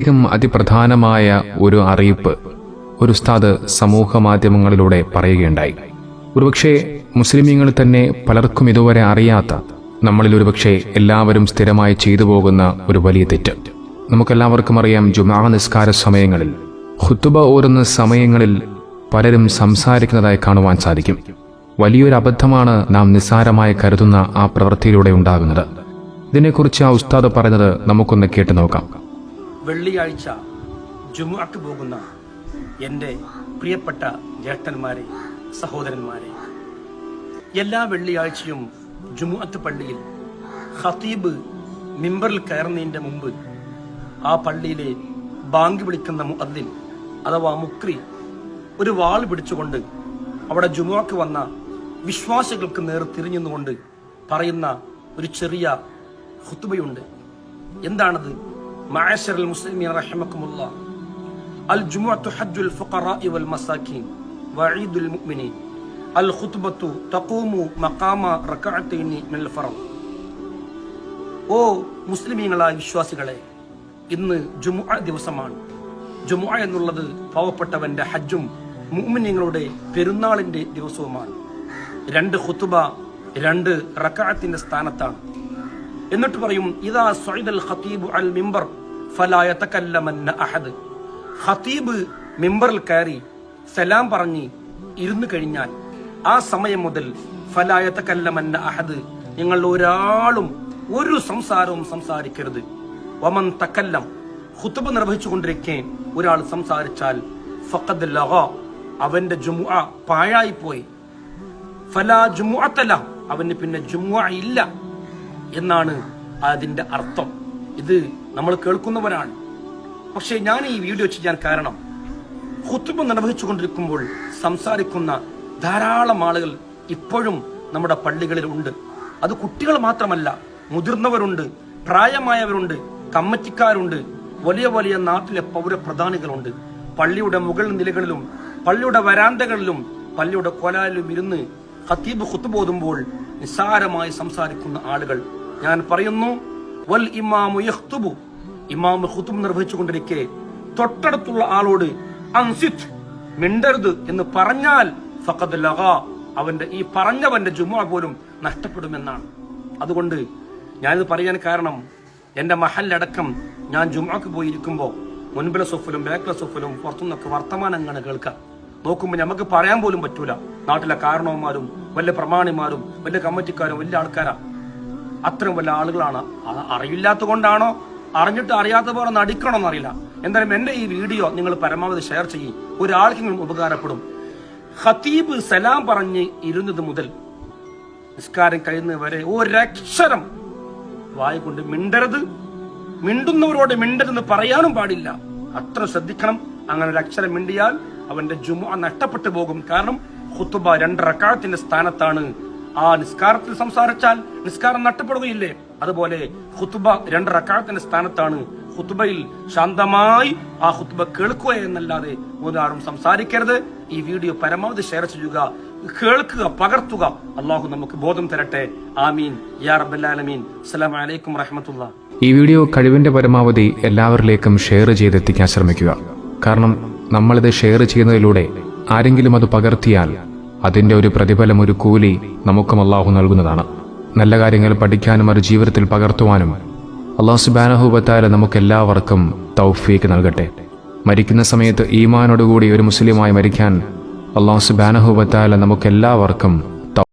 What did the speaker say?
ഏറ്റവും അതിപ്രധാനമായ ഒരു അറിയിപ്പ് ഒരു ഉസ്താദ് സമൂഹ മാധ്യമങ്ങളിലൂടെ പറയുകയുണ്ടായി. ഒരുപക്ഷെ മുസ്ലിമീങ്ങൾ തന്നെ പലർക്കും ഇതുവരെ അറിയാത്ത നമ്മളിൽ ഒരുപക്ഷെ എല്ലാവരും സ്ഥിരമായി ചെയ്തു പോകുന്ന ഒരു വലിയ തെറ്റ്. നമുക്കെല്ലാവർക്കും അറിയാം ജുമാ നിസ്കാര സമയങ്ങളിൽ ഹുത്തുബ ഓരുന്ന സമയങ്ങളിൽ പലരും സംസാരിക്കുന്നതായി കാണുവാൻ സാധിക്കും. വലിയൊരു അബദ്ധമാണ് നാം നിസ്സാരമായി കരുതുന്ന ആ പ്രവൃത്തിയിലൂടെ ഉണ്ടാകുന്നത്. ഇതിനെക്കുറിച്ച് ആ ഉസ്താദ് പറയുന്നത് നമുക്കൊന്ന് കേട്ടു നോക്കാം. വെള്ളിയാഴ്ച ജുമുഅക്ക് പോകുന്ന എന്റെ പ്രിയപ്പെട്ട ജ്യേഷ്ഠന്മാരെ സഹോദരന്മാരെ എല്ലാ വെള്ളിയാഴ്ചയും ജുമുഅത്ത് പള്ളിയിൽ ഖത്തീബ് മിമ്പറിൽ കയറുന്നതിന്റെ മുമ്പ് ആ പള്ളിയിലെ ബാങ്ക് വിളിക്കുന്ന മുഅദ്ദിൻ അഥവാ മുക്രി ഒരു വാൾ പിടിച്ചുകൊണ്ട് അവിടെ ജുമുഅക്ക് വന്ന വിശ്വാസികൾക്ക് നേർ തിരിഞ്ഞുകൊണ്ട് പറയുന്ന ഒരു ചെറിയ ഹുത്തുബയുണ്ട് എന്താണത്? معاشر المسلمين رحمكم الله الجمعة حج الفقراء والمساكين وعيد المؤمنين الخطبة تقوم مقام ركعتين من الفرض ഓ മുസ്ലിമീങ്ങളായ വിശ്വാസികളെ ഇന്ന് ജുമുഅ ദിവസമാണ് ജുമുഅ എന്നുള്ളത് പാവപ്പെട്ടവന്റെ ഹജ്ജും മുഅ്മിനീങ്ങളുടെ പെരുന്നാളിന്റെ ദിവസവുമാണ് രണ്ട് ഖുത്തുബ രണ്ട് റക്അത്തിന്റെ സ്ഥാനത്താണ് എന്നിട്ട് പറയും ഇതാ സൊയ്ദൽ ഖത്തീബ് അൽ മിമ്പർ അഹദ്. ഖത്തീബ് മിമ്പറിൽ കയറി സലാം പറഞ്ഞ് ഇരുന്നു കഴിഞ്ഞാൽ ആ സമയം മുതൽ ഫലായ തക്കല്ലമന്ന അഹദ് നിങ്ങൾ ഒരാളും ഒരു സംസാരവും സംസാരിക്കരുത്. വമൻ തക്കല്ലം ഖുത്തുബ നിർവഹിച്ചുകൊണ്ടിരിക്കെ ഒരാൾ സംസാരിച്ചാൽ ഫഖദ് ലഗ അവന്റെ ജുമുഅ പാഴായി പോയി ഫലാ ജുമുഅത്തല അവന് പിന്നെ ജുമുഅ ഇല്ല. എന്നാണ് അതിന്റെ അർത്ഥം. ഇത് നമ്മൾ കേൾക്കുന്നവരാണ്. പക്ഷേ ഞാൻ ഈ വീഡിയോ ചെയ്യാൻ കാരണം കുത്തുമ്പ് നിർവഹിച്ചു കൊണ്ടിരിക്കുമ്പോൾ സംസാരിക്കുന്ന ധാരാളം ആളുകൾ ഇപ്പോഴും നമ്മുടെ പള്ളികളിൽ ഉണ്ട്. അത് കുട്ടികൾ മാത്രമല്ല മുതിർന്നവരുണ്ട് പ്രായമായവരുണ്ട് കമ്മറ്റിക്കാരുണ്ട് വലിയ വലിയ നാട്ടിലെ പൗരപ്രധാനികളുണ്ട്. പള്ളിയുടെ മുകൾ നിലകളിലും പള്ളിയുടെ വരാന്തകളിലും പള്ളിയുടെ കൊലാലിലും ഇരുന്ന് ഖത്തീബ് ഖുത്തുബോതുമ്പോൾ നിസ്സാരമായി സംസാരിക്കുന്ന ആളുകൾ ഞാൻ പറയുന്നു വൽ ഇമാമു യഖ്തുബു. ഇമാം ഖുതുബ് നിർവഹിച്ചുകൊണ്ടിരിക്കെ. തൊട്ടടുത്തുള്ള ആളോട് അൻസിത് മിണ്ടരുത് എന്ന് പറഞ്ഞാൽ ഫഖദ് ലഗ അവന്റെ ഈ പറഞ്ഞവന്റെ ജുമുഅ പോലും നഷ്ടപ്പെടുമെന്നാണ്. അതുകൊണ്ട് ഞാനിത് പറയാൻ കാരണം എന്റെ മഹല്ലടക്കം ഞാൻ ജുമുഅക്ക് പോയിരിക്കുമ്പോൾ മുൻപിലെ സൊഫിലും ബാക്കിലെ സൊഫിലും പുറത്തുനിന്നൊക്കെ വർത്തമാനങ്ങളാണ് കേൾക്കാം. നോക്കുമ്പോൾ നമുക്ക് പറയാൻ പോലും പറ്റൂല. നാട്ടിലെ കാരണവന്മാരും വലിയ പ്രമാണിമാരും വലിയ കമ്മിറ്റിക്കാരും വലിയ ആൾക്കാരാ. അത്രയും വലിയ ആളുകളാണ്. അറിയില്ലാത്ത കൊണ്ടാണോ അറിഞ്ഞിട്ട് അറിയാത്ത പോലെ നടിക്കണമെന്ന് അറിയില്ല എന്തായാലും എന്റെ ഈ വീഡിയോ നിങ്ങൾ പരമാവധി ഷെയർ ചെയ്യും. ഒരാൾക്കെങ്കിലും ഉപകാരപ്പെടും. ഖത്തീബ് സലാം പറഞ്ഞ് ഇരുന്നത് മുതൽ നിസ്കാരം കഴിയുന്നത് വരെ ഒരക്ഷരം വായിക്കൊണ്ട് കൊണ്ട് മിണ്ടരുത്. മിണ്ടുന്നവരോട് മിണ്ടരുതെന്ന് പറയാനും പാടില്ല. അത്ര ശ്രദ്ധിക്കണം. അങ്ങനെ ഒരു അക്ഷരം മിണ്ടിയാൽ അവന്റെ ജുമ നഷ്ടപ്പെട്ടു പോകും. കാരണം ഹുത്തുബ രണ്ട് റക്കാത്തിന്റെ സ്ഥാനത്താണ്. ആ നിസ്കാരത്തിൽ സംസാരിച്ചാൽ നിസ്കാരം നഷ്ടപ്പെടുകയില്ലേ? അതുപോലെ ഹുത്തുബ രണ്ട് റക്കാത്തിന്റെ സ്ഥാനത്താണ് ഹുത്തുബയിൽ ശാന്തമായി ആ ഹുത്തുബ കേൾക്കുക എന്നല്ലാതെ ഒരാളും സംസാരിക്കരുത്. ഈ വീഡിയോ പരമാവധി ഷെയർ ചെയ്യുക കേൾക്കുക പകർത്തുക. അള്ളാഹു നമുക്ക് ബോധം തരട്ടെ. ആമീൻ. യാ റബ്ബല്ലാലമീൻ അസ്സലാമു അലൈക്കും റഹമത്തുള്ള ഈ വീഡിയോ കഴിവിന്റെ പരമാവധി എല്ലാവരിലേക്കും ഷെയർ ചെയ്തെത്തിക്കാൻ ശ്രമിക്കുക. കാരണം നമ്മളിത് ഷെയർ ചെയ്യുന്നതിലൂടെ ആരെങ്കിലും അത് പകർത്തിയാൽ അതിന്റെ ഒരു പ്രതിഫലം ഒരു കൂലി നമുക്കും അള്ളാഹു നൽകുന്നതാണ്. നല്ല കാര്യങ്ങൾ പഠിക്കാനും ഒരു ജീവിതത്തിൽ പകർത്തുവാനും അള്ളാഹു സുബാനഹുബത്താല നമുക്കെല്ലാവർക്കും തൗഫീക്ക് നൽകട്ടെ. മരിക്കുന്ന സമയത്ത് ഈമാനോടുകൂടി ഒരു മുസ്ലിമായി മരിക്കാൻ അള്ളാഹു സുബാനഹുബത്താല നമുക്കെല്ലാവർക്കും